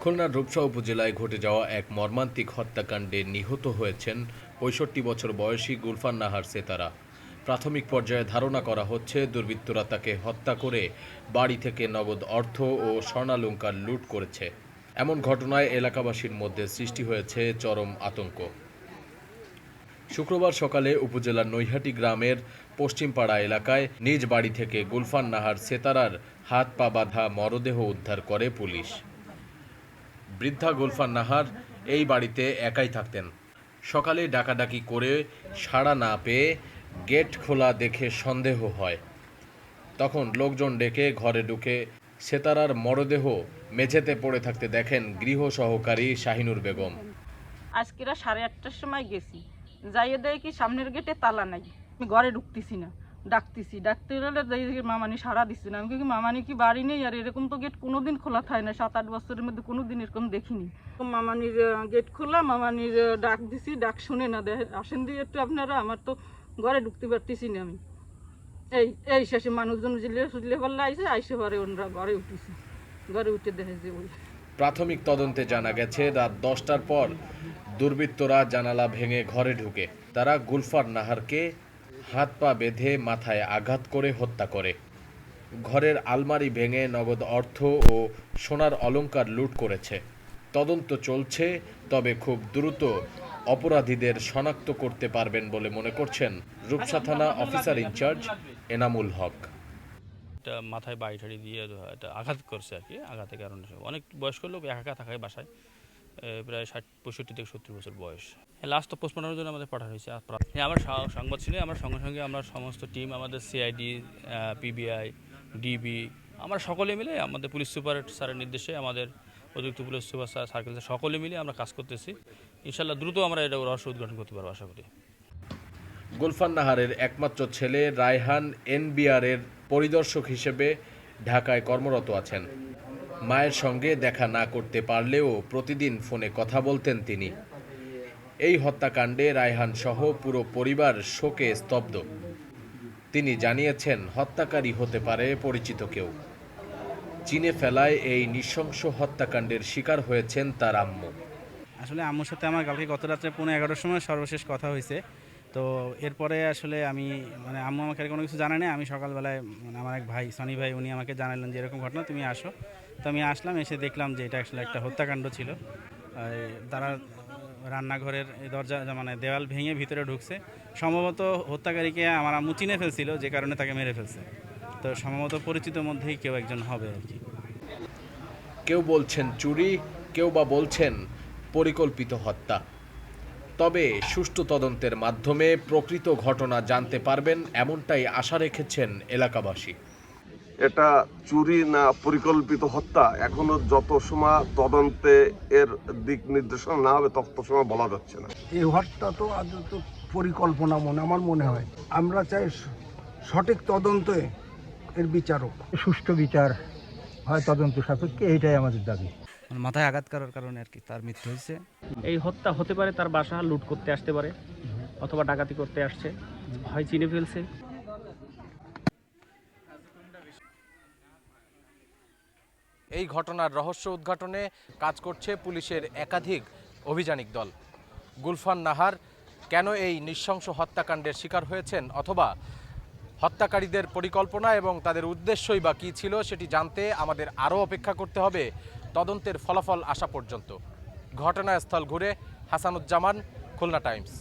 খুলনার রূপসা উপজেলায় ঘটে যাওয়া এক মর্মান্তিক হত্যাকাণ্ডে নিহত হয়েছেন পঁয়ষট্টি বছর বয়সী গুলফান নাহার সেতারা। প্রাথমিক পর্যায়ে ধারণা করা হচ্ছে দুর্বৃত্তরা তাকে হত্যা করে বাড়ি থেকে নগদ অর্থ ও স্বর্ণালঙ্কার লুট করেছে। এমন ঘটনায় এলাকাবাসীর মধ্যে সৃষ্টি হয়েছে চরম আতঙ্ক। শুক্রবার সকালে উপজেলার নৈহাটি গ্রামের পশ্চিমপাড়া এলাকায় নিজ বাড়ি থেকে গুলফান নাহার সেতারার হাত পা বাঁধা মরদেহ উদ্ধার করে পুলিশ। বৃদ্ধা গুলফান নাহার এই বাড়িতে একাই থাকতেন। সকালে ডাকাডাকি করে সাড়া না পেয়ে গেট খোলা দেখে সন্দেহ হয়। তখন লোকজন ডেকে ঘরে ঢুকে সেতারার মরদেহ মেঝেতে পড়ে থাকতে দেখেন গৃহ সহকারী শাহিনুর বেগম। আজকেরা সাড়ে আটটার সময় গেছি। যাইয়ে দেয় কি সামনের গেটে তালা নাই। আমি ঘরে ঢুকতেছি না। ডাকতেছি। ডাকতে গেলে দেখি মামানি সারা দিচ্ছে না। আমি কি মামানি কি বাড়ি নেই? আর এরকম তো গেট কোনোদিন খোলা থাকে না। সাত, আট বছরের মধ্যে কোনোদিন এরকম দেখিনি। মামানির গেট খোলা। মামানির ডাক দিছি। ডাক শুনে না দেখে আসেন দিয়ে একটু আপনারা। আমার তো ঘরে ঢুকতে পারতেছি না আমি। এই এই শেষে মানুষজন জিলে সুজলে পাল্লা আইসে আইসে পরে ওনারা ঘরে উঠেছে ঘরে উঠে দেখে যে ওই প্রাথমিক তদন্তে জানা গেছে, রাত দশটার পর দুর্বৃত্তরা জানালা ভেঙে ঘরে ঢুকে। তারা গুলফার নাহারকে হাত পা বেঁধে মাথায় আঘাত করে হত্যা করে। ঘরের আলমারি ভেঙে নগদ অর্থ ও সোনার অলঙ্কার লুট করেছে। তদন্ত চলছে, তবে খুব দ্রুত অপরাধীদের শনাক্ত করতে পারবেন বলে মনে করছেন রূপসা থানা অফিসার ইনচার্জ এনামুল হক। মাথায় বাড়ি ঠাড়ি দিয়ে আঘাত করছে আর কি, আঘাতের কারণে অনেক বয়স্ক লোক একা থাকায় বাসায়। প্রায় ষাট পঁয়ষট্টি থেকে সত্তর বছর বয়স। লাস্ট তো পোস্টমর্টমের জন্য আমাদের পাঠানো হয়েছে। হ্যাঁ, আমার সংবাদ ছিল আমার সঙ্গে সঙ্গে আমরা সমস্ত টিম আমাদের সিআইডি পিবিআই ডিবি আমরা সকলে মিলে আমাদের পুলিশ সুপার স্যারের নির্দেশে আমাদের অতিরিক্ত পুলিশ সুপার স্যার সার্কেল সকলে মিলে আমরা কাজ করতেছি। ইনশাল্লাহ দ্রুত আমরা এটা রহস্য উদ্ঘাটন করতে পারব আশা করি। গুলফান নাহারের একমাত্র ছেলে রায়হান এনবিআরের পরিদর্শক হিসেবে ঢাকায় কর্মরত আছেন। মায়ের সঙ্গে দেখা না করতে পারলেও প্রতিদিন ফোনে কথা বলতেন তিনি। এই হত্যাকাণ্ডে রায়হান সহ পুরো পরিবার শোকে স্তব্ধ। তিনি জানিয়েছেন, হত্যাকারী হতে পারে পরিচিত কেউ। চিনে ফেলায় এই নৃশংস হত্যাকাণ্ডের শিকার হয়েছেন তার আম্মু। আসলে আম্মুর সাথে আমার কালকে গত রাত্রে পৌনে এগারোটার সময় সর্বশেষ কথা হয়েছে। তো এরপরে আসলে আমি মানে আম্মু আমাকে কোনো কিছু জানে না আমি সকালবেলায় মানে আমার এক ভাই, সনি ভাই, উনি আমাকে জানালেন যে এরকম ঘটনা, তুমি আসো। তো আমি আসলাম, এসে দেখলাম যে এটা আসলে একটা হত্যাকাণ্ড ছিল। তারা রান্নাঘরের দরজা মানে দেওয়াল ভেঙে ভিতরে ঢুকছে। সম্ভবত হত্যাকারীকে আমার আম্মু চিনে ফেলছিল, যে কারণে তাকে মেরে ফেলছে। তো সম্ভবত পরিচিত মধ্যেই কেউ একজন হবে আর কি। কেউ বলছেন চুরি, কেউ বা বলছেন পরিকল্পিত হত্যা। তবে সুষ্ঠু তদন্তের মাধ্যমে প্রকৃত ঘটনা জানতে পারবেন, এমনটাই আশা রেখেছেন এলাকাবাসী। এটা চুরি না পরিকল্পিত হত্যা এখনও যত সময় তদন্তে এর দিক নির্দেশনা না হবে তত সময় বলা যাচ্ছে না। এই হত্যা তো আদত পরিকল্পনা মনে আমার মনে হয়। আমরা চাই সঠিক তদন্তে এর বিচারক। সুষ্ঠু বিচার হয় তদন্ত সাপেক্ষে এইটাই আমাদের দাবি। মানে মাথায় আঘাত করার কারণে আর কি তার মৃত্যু হয়েছে। এই হত্যা হতে পারে তার বাসা লুট করতে আসতে পারে অথবা ডাকাতি করতে আসছে হয় চিনে ফেলছে। এই ঘটনার রহস্য উদ্ঘাটনে কাজ করছে পুলিশের একাধিক অভিযানিক দল। গুলফান নাহার, কেন এই নৃশংস হত্যাকাণ্ডের শিকার হয়েছেন অথবা হত্যাকারীদের পরিকল্পনা এবং তাদের উদ্দেশ্যই বা কী ছিল সেটি জানতে আমাদের আরও অপেক্ষা করতে হবে। তদন্তের ফলাফল আসা পর্যন্ত। ঘটনাস্থল ঘুরে হাসানুজ্জামান, খুলনা টাইমস।